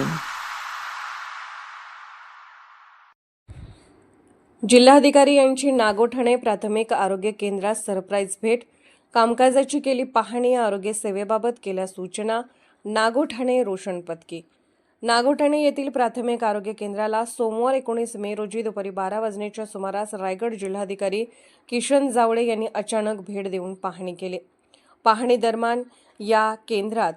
कार्य जिल्हाधिकारी यांची नागोठणे प्राथमिक आरोग्य केंद्रात सरप्राईज भेट. कामकाजाची केली पाहणी आरोग्य सेवेबाबत केल्या सूचना नागोठणे रोशन पत्की नागोठणे येथील प्राथमिक आरोग्य केंद्राला सोमवार एकोणीस मे रोजी दुपारी बारा वाजण्याच्या सुमारास रायगड जिल्हाधिकारी किशन जावळे यांनी अचानक भेट देऊन पाहणी केली. पाहणी दरम्यान या केंद्रात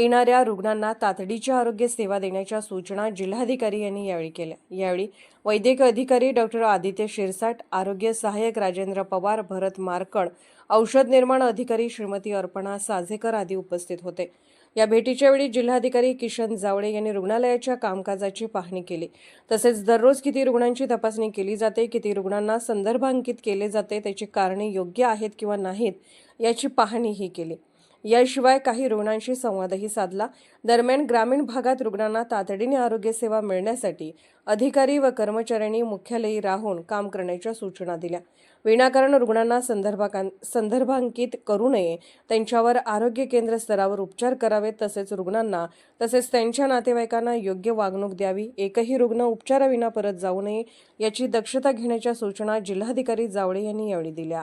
येणाऱ्या रुग्णांना तातडीची आरोग्य सेवा देण्याच्या सूचना जिल्हाधिकारी यांनी यावेळी केल्या. यावेळी वैद्यकीय अधिकारी डॉक्टर आदित्य शिरसाट आरोग्य सहाय्यक राजेंद्र पवार भरत मारकड औषध निर्माण अधिकारी श्रीमती अर्पणा साझेकर आदी उपस्थित होते. या भेटीच्या वेळी जिल्हाधिकारी किशन जावळे यांनी रुग्णालयाच्या कामकाजाची पाहणी केली. तसेच दररोज किती रुग्णांची तपासणी केली जाते किती रुग्णांना संदर्भांकित केले जाते त्याची कारणे योग्य आहेत किंवा नाहीत याची पाहणीही केली. याशिवाय काही रुग्णांशी संवादही साधला. दरम्यान ग्रामीण भागात रुग्णांना तातडीने आरोग्य सेवा मिळण्यासाठी अधिकारी व कर्मचाऱ्यांनी मुख्यालयी राहून काम करण्याच्या सूचना दिल्या. विनाकारण रुग्णांना संदर्भाकां संदर्भांकित करू नये त्यांच्यावर आरोग्य केंद्र स्तरावर उपचार करावेत तसेच रुग्णांना तसेच त्यांच्या नातेवाईकांना योग्य वागणूक द्यावी एकही रुग्ण उपचाराविना परत जाऊ नये याची दक्षता घेण्याच्या सूचना जिल्हाधिकारी जावळे यांनी यावेळी दिल्या.